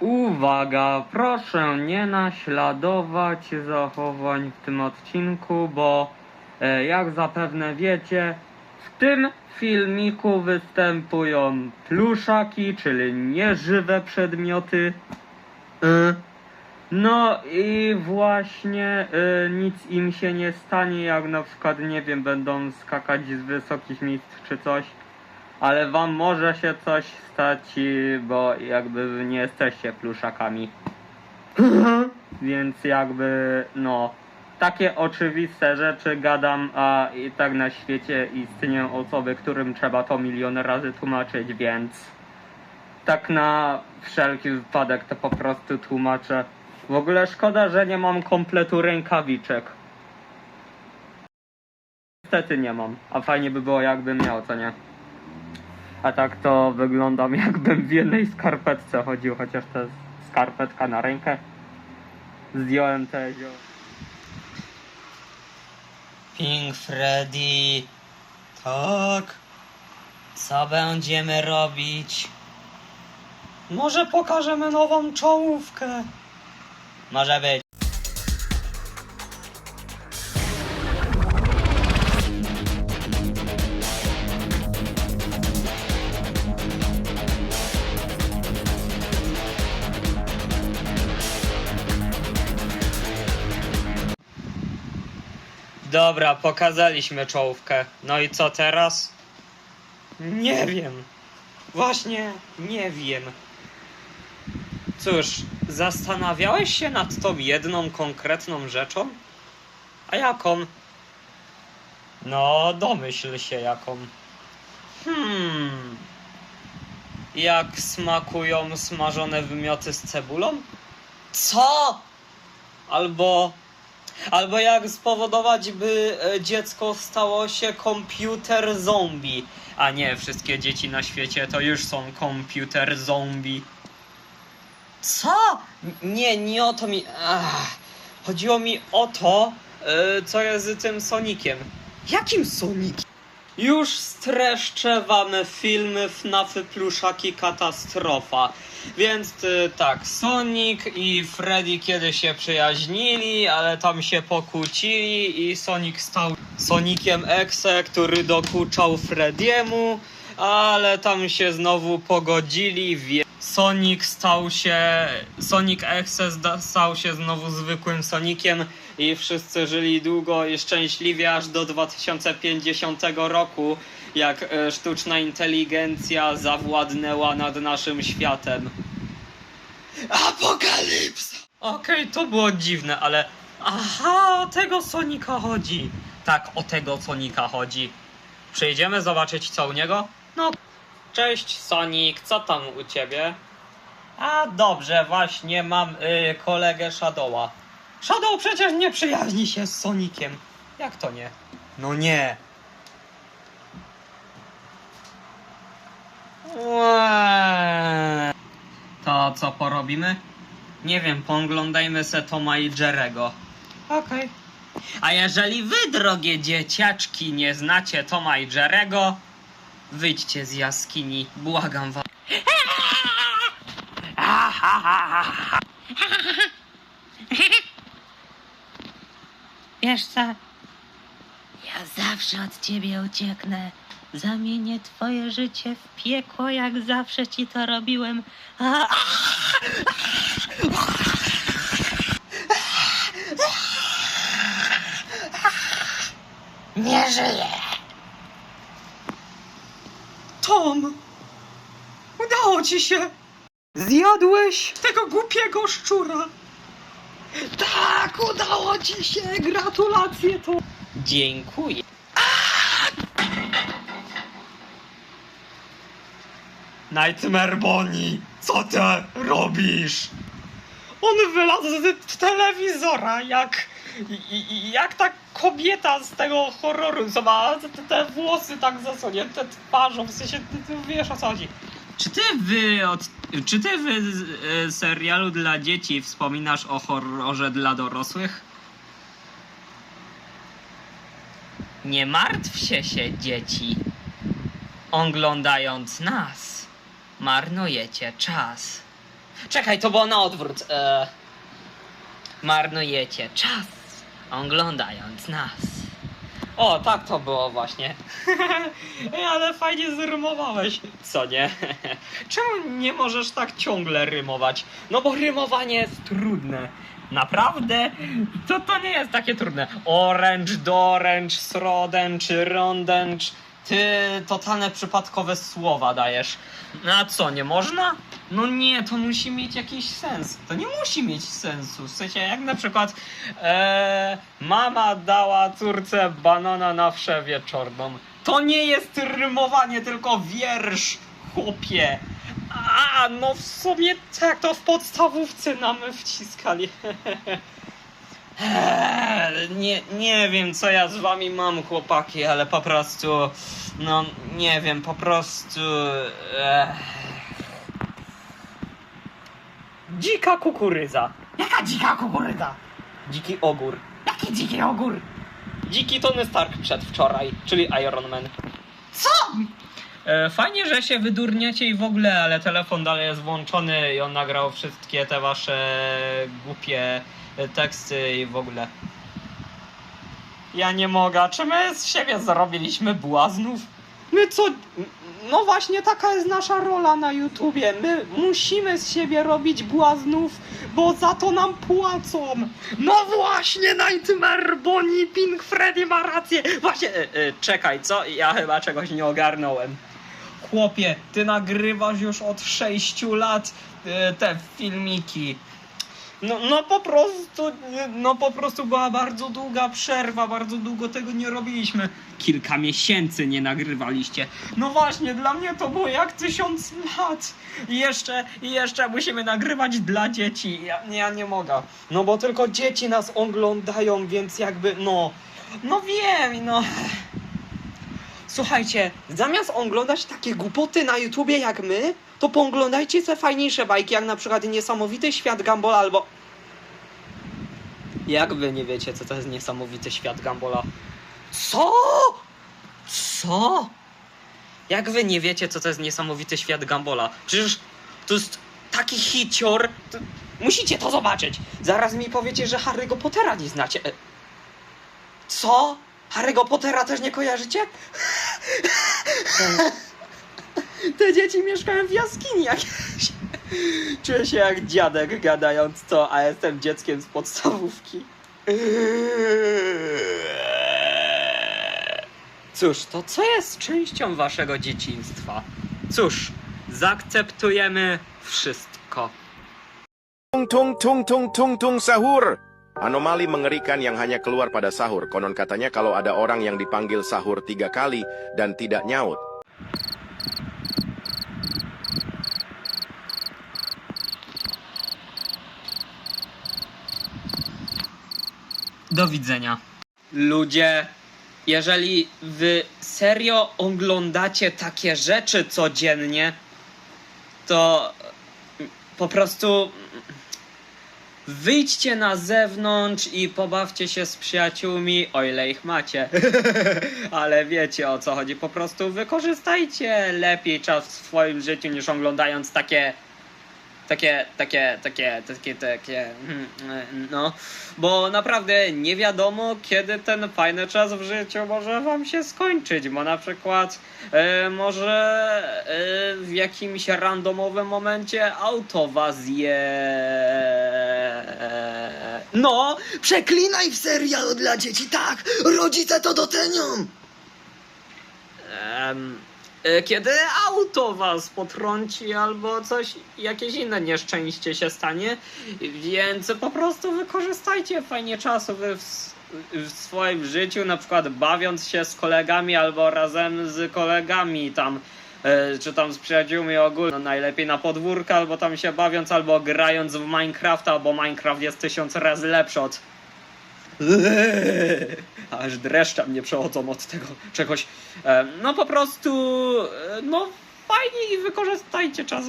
Uwaga, proszę nie naśladować zachowań w tym odcinku, bo e, jak zapewne wiecie, w tym filmiku występują pluszaki, czyli nieżywe przedmioty. E, no i właśnie e, nic im się nie stanie, jak na przykład, nie wiem, będą skakać z wysokich miejsc czy coś ale wam może się coś stać, bo jakby nie jesteście pluszakami. Więc jakby, no, takie oczywiste rzeczy gadam, a i tak na świecie istnieją osoby, którym trzeba to milion razy tłumaczyć, więc tak na wszelki wypadek to po prostu tłumaczę. W ogóle szkoda, że nie mam kompletu rękawiczek. Niestety nie mam, a fajnie by było jakbym miał, co nie? A tak to wyglądam jakbym w jednej skarpetce chodził, chociaż to jest skarpetka na rękę. Zdjąłem te. Pink Freddy. Tak. Co będziemy robić? Może pokażemy nową czołówkę. Może być. Dobra, pokazaliśmy czołówkę. No i co teraz? Nie wiem. Właśnie nie wiem. Cóż, zastanawiałeś się nad tą jedną konkretną rzeczą? A jaką? No, domyśl się jaką. Hmm. Jak smakują smażone wymioty z cebulą? Co? Albo Albo jak spowodować, by e, dziecko stało się komputer zombie. A nie, wszystkie dzieci na świecie to już są komputer zombie. Co? Nie, nie o to mi. Ach, chodziło mi o to, e, co jest z tym Sonikiem. Jakim Sonikiem? Już streszczę wam filmy FNAFy Pluszaki Katastrofa. Więc y, tak, Sonic i Freddy kiedy się przyjaźnili, ale tam się pokłócili i Sonic stał Soniciem Exe, który dokuczał Frediemu, ale tam się znowu pogodzili, wie... Sonic stał się... Sonic zda- stał się znowu zwykłym Soniciem i wszyscy żyli długo i szczęśliwie aż do 2050 roku, jak e, sztuczna inteligencja zawładnęła nad naszym światem. Apokalipsa! Okej, to było dziwne, ale... Aha, o tego Sonika chodzi. Tak, o tego Sonika chodzi. Przejdziemy zobaczyć co u niego? No, cześć Sonic, co tam u ciebie? A dobrze, właśnie mam y, kolegę Shadowa. Shadow przecież nie przyjaźni się z Sonikiem. Jak to nie? No nie. Łeee. To co porobimy? Nie wiem, poglądajmy se Toma i Jerego. Okej. A jeżeli wy, drogie dzieciaczki, nie znacie Toma i Jerego, wyjdźcie z jaskini, błagam was. Wiesz co? Ja zawsze od ciebie ucieknę. Zamienię twoje życie w piekło, jak zawsze ci to robiłem. Nie żyję. Tom! Udało ci się! Zjadłeś tego głupiego szczura! Tak, udało ci się! Gratulacje, to! Dziękuję. Nightmare Bonnie, co ty robisz? On wylazł z telewizora, jak... i- Jak ta kobieta z tego horroru, co ma te, te włosy tak zasłonięte twarzą, w sensie, ty, ty wiesz o co chodzi. Czy ty wy, od, czy ty wy e, serialu dla dzieci wspominasz o horrorze dla dorosłych? Nie martwcie się, dzieci. Oglądając nas, marnujecie czas. czekaj, to było na odwrót. E, marnujecie czas, oglądając nas. O, tak to było właśnie. Ej, ale fajnie zrymowałeś. Co nie? Czemu nie możesz tak ciągle rymować? No bo rymowanie jest trudne. Naprawdę? To to nie jest takie trudne. Orange, doręcz, srodęcz, rondęcz. Ty totalne przypadkowe słowa dajesz. No a co, nie można? No nie, to musi mieć jakiś sens. To nie musi mieć sensu. W sensie, jak na przykład e, mama dała córce banana na wszę wieczorną. To nie jest rymowanie, tylko wiersz, chłopie. A, no w sumie tak, to w podstawówce nam wciskali. Eee, Nie, nie wiem, co ja z wami mam, chłopaki, ale po prostu, no, nie wiem, po prostu... Ech. Dzika kukurydza. Jaka dzika kukurydza? Dziki ogór. Jaki dziki ogór? Dziki Tony Stark przedwczoraj, czyli Iron Man. Co? E, fajnie, że się wydurniacie i w ogóle, ale telefon dalej jest włączony i on nagrał wszystkie te wasze głupie teksty i w ogóle. Ja nie mogę. Czy my z siebie zarobiliśmy błaznów? My co? No właśnie taka jest nasza rola na YouTubie. My musimy z siebie robić błaznów, bo za to nam płacą. No właśnie, Nightmare, Bonnie, Pink, Freddy ma rację. Właśnie, e, e, czekaj, co? Ja chyba czegoś nie ogarnąłem. Chłopie, ty nagrywasz już od 6 lat e, te filmiki. No, no po prostu, no po prostu była bardzo długa przerwa, bardzo długo tego nie robiliśmy. Kilka miesięcy nie nagrywaliście. No właśnie, dla mnie to było jak tysiąc lat. I jeszcze, i jeszcze musimy nagrywać dla dzieci. Ja, ja nie mogę. No bo tylko dzieci nas oglądają, więc jakby, no, no wiem, no. Słuchajcie, zamiast oglądać takie głupoty na YouTubie jak my, to pooglądajcie te fajniejsze bajki, jak na przykład Niesamowity Świat Gumball albo... Jak wy nie wiecie, co to jest Niesamowity Świat Gumballa? Co? Co? Jak wy nie wiecie, co to jest Niesamowity Świat Gumballa? Przecież to jest taki hicior. To... Musicie to zobaczyć. Zaraz mi powiecie, że Harry'ego Pottera nie znacie. E, Co? Harry'ego Pottera też nie kojarzycie? Te dzieci mieszkają w jaskini jakieś. Czuję się jak dziadek gadając to, a jestem dzieckiem z podstawówki. Cóż, to co jest częścią waszego dzieciństwa? Cóż, zaakceptujemy wszystko. Tung tung tung tung tung tung sahur. Anomali mengerikan yang hanya keluar pada sahur. Konon katanya kalau ada orang yang dipanggil sahur tiga kali dan tidak nyaut, Do widzenia. Ludzie, jeżeli wy serio oglądacie takie rzeczy codziennie, to po prostu wyjdźcie na zewnątrz i pobawcie się z przyjaciółmi, o ile ich macie. Ale wiecie o co chodzi, po prostu wykorzystajcie lepiej czas w swoim życiu niż oglądając takie takie, takie, takie, takie, takie, hmm, e, no, bo naprawdę nie wiadomo, kiedy ten fajny czas w życiu może wam się skończyć, bo na przykład e, może e, w jakimś randomowym momencie auto was je. No, Przeklinaj w serialu dla dzieci, tak! Rodzice to docenią! E, kiedy auto was potrąci albo coś, jakieś inne nieszczęście się stanie, więc po prostu wykorzystajcie fajnie czasu w, w swoim życiu, na przykład bawiąc się z kolegami albo razem z kolegami tam, e, czy tam z przyjaciółmi ogólnie, no najlepiej na podwórku, albo tam się bawiąc, albo grając w Minecrafta, bo Minecraft jest tysiąc razy lepszy od Aż dreszcze mnie przechodzą od tego czegoś. E, No po prostu, e, no fajnie i wykorzystajcie czas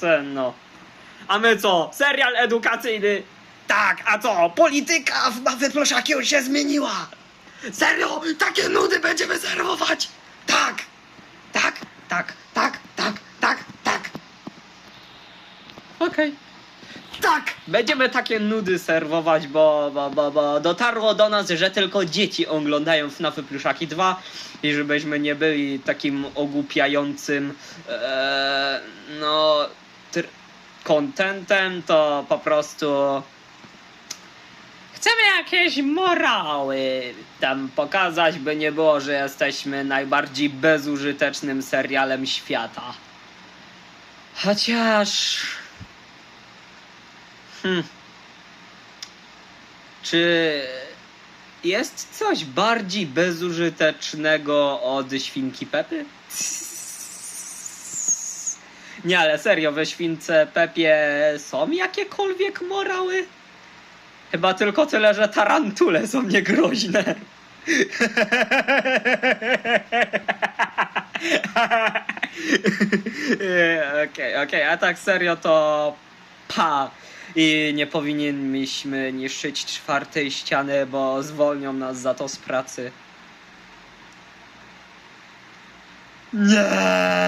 ten, no. A my co? Serial edukacyjny? Tak, a co? Polityka w Proszaki już się zmieniła! Serio? Takie nudy będziemy serwować! Tak! Tak, tak, tak, tak, tak, tak! Okej. Tak! Będziemy takie nudy serwować, bo, bo, bo, bo dotarło do nas, że tylko dzieci oglądają FNAFy Pluszaki 2 i żebyśmy nie byli takim ogłupiającym e, no kontentem, to po prostu chcemy jakieś morały tam pokazać, by nie było, że jesteśmy najbardziej bezużytecznym serialem świata. Chociaż... Hmm. Czy jest coś bardziej bezużytecznego od świnki Pepy? Nie, ale serio, we śwince Pepie są jakiekolwiek morały? Chyba tylko tyle, że tarantule są niegroźne. Okej, okej, a tak serio to pa. I nie powinniśmy niszczyć czwartej ściany, bo zwolnią nas za to z pracy. Nie!